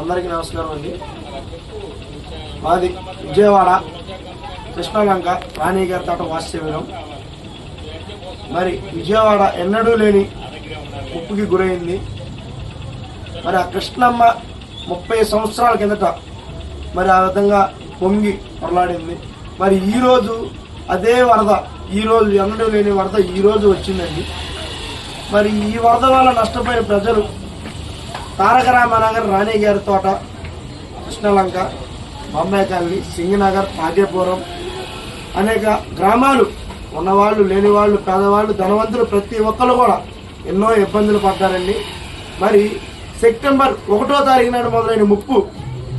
అందరికీ నమస్కారం అండి. మాది విజయవాడ కృష్ణలంక రాణి గారి తోట వాస్తవ్యం మరి విజయవాడ ఎన్నడూ లేని ఉప్పుకి గురైంది. మరి ఆ కృష్ణమ్మ ముప్పై సంవత్సరాల కిందట మరి ఆ విధంగా పొంగి పొరలాడింది మరి ఈరోజు అదే వరద ఈరోజు ఎన్నడూ లేని వరద ఈరోజు వచ్చిందండి. మరి ఈ వరద వల్ల నష్టపోయిన ప్రజలు తారక రామనగర్ రాణి గారి తోట కృష్ణలంక బొమ్మాయి కాలనీ సింగనగర్ భాగ్యపురం అనేక గ్రామాలు ఉన్నవాళ్ళు లేనివాళ్ళు పేదవాళ్ళు ధనవంతులు ప్రతి ఒక్కరు కూడా ఎన్నో ఇబ్బందులు పడ్డారండి. మరి సెప్టెంబర్ ఒకటో తారీఖు నాడు మొదలైన ముప్పు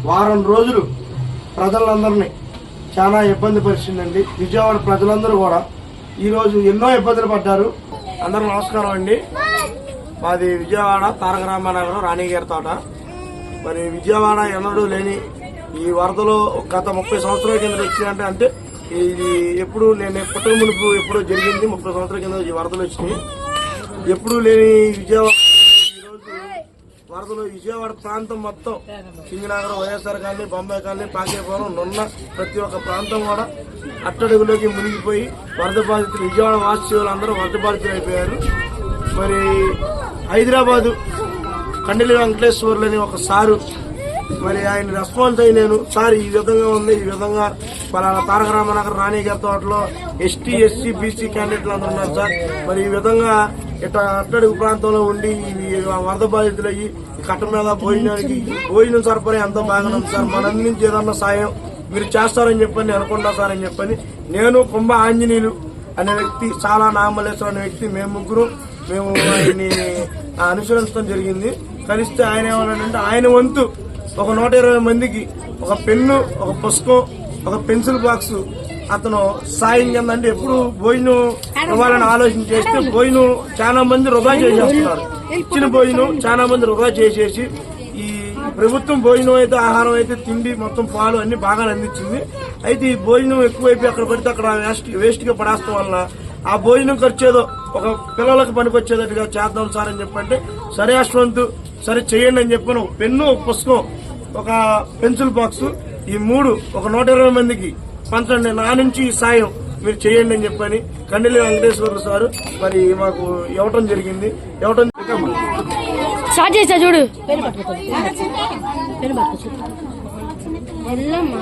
వారం రోజులు ప్రజలందరినీ చాలా ఇబ్బంది పరిచిందండి. విజయవాడ ప్రజలందరూ కూడా ఈరోజు ఎన్నో ఇబ్బందులు పడ్డారు. అందరూ నమస్కారం అండి. మాది విజయవాడ తారక రామానగరం రాణిగారి తోట. మరి విజయవాడ ఎన్నడూ లేని ఈ వరదలో గత ముప్పై సంవత్సరాల కింద వచ్చిందంటే అంటే ఇది ఎప్పుడు నేను పుట్టక మునుపు ఎప్పుడో జరిగింది. ముప్పై సంవత్సరాల కింద ఈ వరదలు వచ్చినాయి. ఎప్పుడు లేని విజయవాడ వరదలు విజయవాడ ప్రాంతం మొత్తం Singanagaram YSR colony Bombay colony Pakepuram Nunna ప్రతి ఒక్క ప్రాంతం కూడా అట్టడుగులోకి మునిగిపోయి వరద బాధితులు విజయవాడ వాసులు అందరూ వరద బాధితులు అయిపోయారు. మరి హైదరాబాదు కండలి వెంకటేశ్వర్లు అని ఒక సారు. మరి ఆయన రెస్పాన్స్ అయ్యి నేను సార్ ఈ విధంగా ఉంది ఈ విధంగా పలానా తారక రామనగర్ రాణి గారి తోటలో ఎస్టీ ఎస్సీ బీసీ క్యాండిడేట్లు అందరూ ఉన్నారు సార్. మరి ఈ విధంగా ఇట్లా అట్టడుగు ప్రాంతంలో ఉండి వరద బాధితులయ్యి ఈ కట్ట మీద భోజనానికి భోజనం సరఫరా ఎంతో బాగానే ఉంది సార్? మన నుంచి ఏదన్నా సాయం మీరు చేస్తారని చెప్పని అనుకుంటా సార్ అని చెప్పని నేను కుంభ ఆంజనేయులు అనే వ్యక్తి చాలా నామలేశ్వర అనే వ్యక్తి మేము ముగ్గురు మేము ఆయన్ని అనుసరించడం జరిగింది. కలిస్తే ఆయన ఏమన్నాడంటే ఆయన వంతు ఒక నూట ఇరవై మందికి ఒక పెన్ను ఒక పుస్తకం ఒక పెన్సిల్ బాక్స్ అతను సాయం కింద అంటే ఎప్పుడు భోజనం ఇవ్వాలని ఆలోచన చేస్తే భోజనం చాలా మంది వృధా చేసేస్తున్నారు. ఇచ్చిన భోజనం చాలా మంది వృధా చేసేసి ఈ ప్రభుత్వం భోజనం అయితే ఆహారం అయితే తిండి మొత్తం పాలు అన్ని బాగా అందించింది. అయితే ఈ భోజనం ఎక్కువైపోయి అక్కడ పడితే అక్కడ వేస్ట్ వేస్ట్గా పడేస్తాం వల్ల ఆ భోజనం ఖర్చు ఏదో ఒక పిల్లలకు పనికొచ్చేటట్టుగా చేద్దాం సార్ అని చెప్పంటే సరే అశ్వంత్ సరే చేయండి అని చెప్పాను పెన్ను ఒక పుస్తకం ఒక పెన్సిల్ బాక్స్ ఈ మూడు ఒక నూట ఇరవై మందికి పంచండి. నా నుంచి ఈ సాయం మీరు చేయండి అని చెప్పని కండిలి వెంకటేశ్వర్లు సారు మరి మాకు ఇవ్వటం జరిగింది. ఇవ్వటం స్టార్ట్ చేసా చూడు. వెళ్ళమ్మా.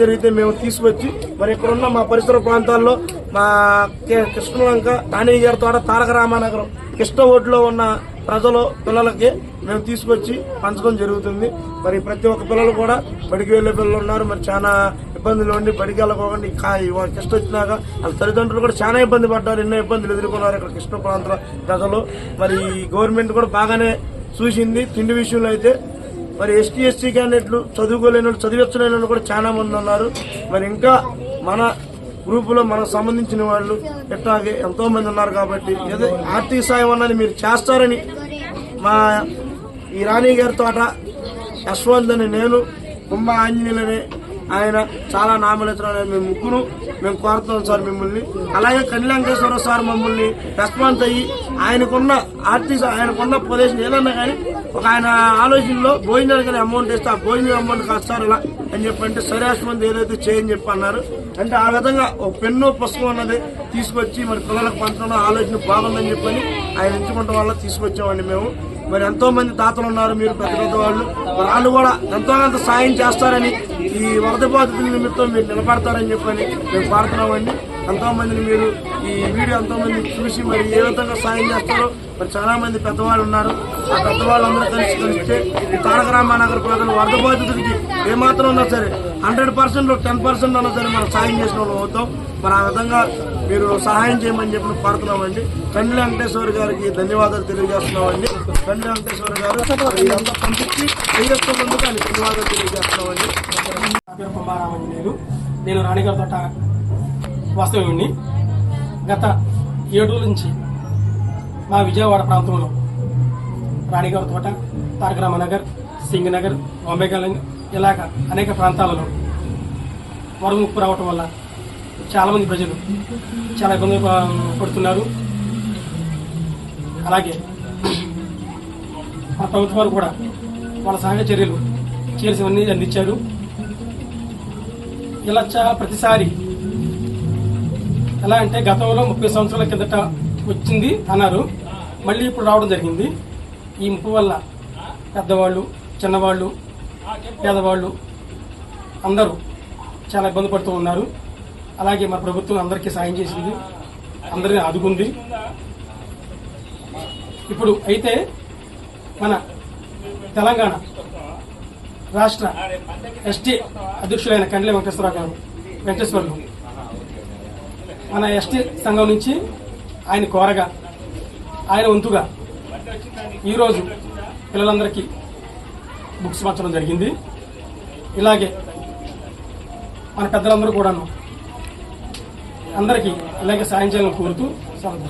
జరిగితే మేము తీసుకొచ్చి మరి ఇక్కడ ఉన్న మా పరిసర ప్రాంతాల్లో మా కే- కృష్ణలంక తానేజర్ తోట తారక రామానగరం కృష్ణ ఓట్లో ఉన్న ప్రజలు పిల్లలకి మేము తీసుకొచ్చి పంచడం జరుగుతుంది. మరి ప్రతి ఒక్క పిల్లలు కూడా బడికి వెళ్ళే పిల్లలు ఉన్నారు. మరి చాలా ఇబ్బందులు ఉండి బడికి వెళ్ళకోకుండా. కృష్ణ వచ్చినాక వాళ్ళ తల్లిదండ్రులు కూడా చాలా ఇబ్బంది పడ్డారు. ఎన్నో ఇబ్బందులు ఎదుర్కొన్నారు ఇక్కడ కృష్ణ ప్రాంత ప్రజలు. మరి గవర్నమెంట్ కూడా బాగానే చూసింది. తిండి విషయంలో అయితే మరి ఎస్టీ ఎస్సీ క్యాండిడేట్లు చదువుకోలేని వాళ్ళు చదివించలేని వాళ్ళు కూడా చాలా మంది ఉన్నారు. మరి ఇంకా మన గ్రూపులో మనకు సంబంధించిన వాళ్ళు ఇట్లాగే ఎంతో మంది ఉన్నారు కాబట్టి ఏదో ఆర్థిక సాయం అన్నది మీరు చేస్తారని మా ఈ రాణి గారి తోట యశ్వంత్ అని నేను కుంభ ఆంజనేయులనే ఆయన చాలా నామలేతలు మేము ముగ్గురు మేము కోరుతున్నాం సార్ మిమ్మల్ని. అలాగే కళ్యాణేశ్వర సార్ మమ్మల్ని రెస్పాన్స్ అయ్యి ఆయనకున్న ఆర్థిక ఆయనకున్న పొజిషన్ ఏదన్నా కానీ ఒక ఆయన ఆలోచనలో భోజనానికి అమౌంట్ ఇస్తే ఆ భోజనం అమౌంట్ కాదు ఇలా అని చెప్పంటే సరే ఏదైతే చేయని చెప్పి అన్నారు. అంటే ఆ విధంగా ఒక పెన్ను పుస్తకం అన్నది తీసుకొచ్చి మరి పిల్లలకు పంచడం ఆలోచన బాగుందని చెప్పని ఆయన ఎంచుకుంటాం వల్ల తీసుకొచ్చామండి మేము. మరి ఎంతో మంది తాతలు ఉన్నారు మీరు పెద్ద పెద్ద వాళ్ళు వాళ్ళు కూడా ఎంతో కొంత సాయం చేస్తారని ఈ వరద బాధితుల నిమిత్తం మీరు నిలబడతారని చెప్పని మేము కోరుతున్నామండి. ఎంతోమందిని మీరు ఈ వీడియో ఎంతోమంది చూసి మరి ఏ విధంగా సాయం చేస్తారో మరి చాలా మంది పెద్దవాళ్ళు ఉన్నారు. ఆ పెద్దవాళ్ళందరూ కలిసి కలిస్తే ఈ తారక రామానగర్ ప్రజలు వరద బాధితుడికి ఏమాత్రం ఉన్నా సరే హండ్రెడ్ పర్సెంట్ టెన్ పర్సెంట్ ఉన్నా సరే మనం సాయం చేసిన వాళ్ళు అవుతాం. మరి ఆ విధంగా మీరు సహాయం చేయమని చెప్పి కోరుతున్నామండి కండ్లి వెంకటేశ్వర గారికి ధన్యవాదాలు తెలియజేస్తున్నామండి. కండ్లి వెంకటేశ్వర గారు ఇదంతా పంపించి వెయ్యొస్తున్నందుకు ఆయన ధన్యవాదాలు తెలియజేస్తున్నామండి. నేను రాణిగారి తోట వాస్తవ్యుణ్ణి గత ఏడు రోజుల నుంచి మా విజయవాడ ప్రాంతంలో రాణిగారి తోట తారకరామనగర్ సింగనగర్ బొంబేగల్ ఇలాగ అనేక ప్రాంతాలలో వరముప్పు రావటం వల్ల చాలామంది ప్రజలు చాలా ఇబ్బంది పడుతున్నారు. అలాగే మా ప్రభుత్వం కూడా వాళ్ళ సహాయ చర్యలు చేసివన్నీ అందించారు. ఇలా ప్రతిసారి ఎలా అంటే గతంలో ముప్పై సంవత్సరాల కిందట వచ్చింది అన్నారు. మళ్ళీ ఇప్పుడు రావడం జరిగింది. ఈ ముప్పు వల్ల పెద్దవాళ్ళు చిన్నవాళ్ళు పేదవాళ్ళు అందరూ చాలా ఇబ్బంది పడుతూ ఉన్నారు. అలాగే మన ప్రభుత్వం అందరికీ సాయం చేసింది. అందరిని ఆదుకుంది. ఇప్పుడు అయితే మన తెలంగాణ రాష్ట్ర ఎస్టీ అధ్యక్షులైన కండ్లే వెంకటేశ్వరరావు గారు వెంకటేశ్వర్లు మన ఎస్టీ సంఘం నుంచి ఆయన కోరగా ఆయన వంతుగా ఈరోజు పిల్లలందరికీ బుక్స్ పంచడం జరిగింది. ఇలాగే మన పెద్దలందరూ కూడాను అందరికీ ఇలాగే సాయం చేయాలని కోరుతూ సెలవు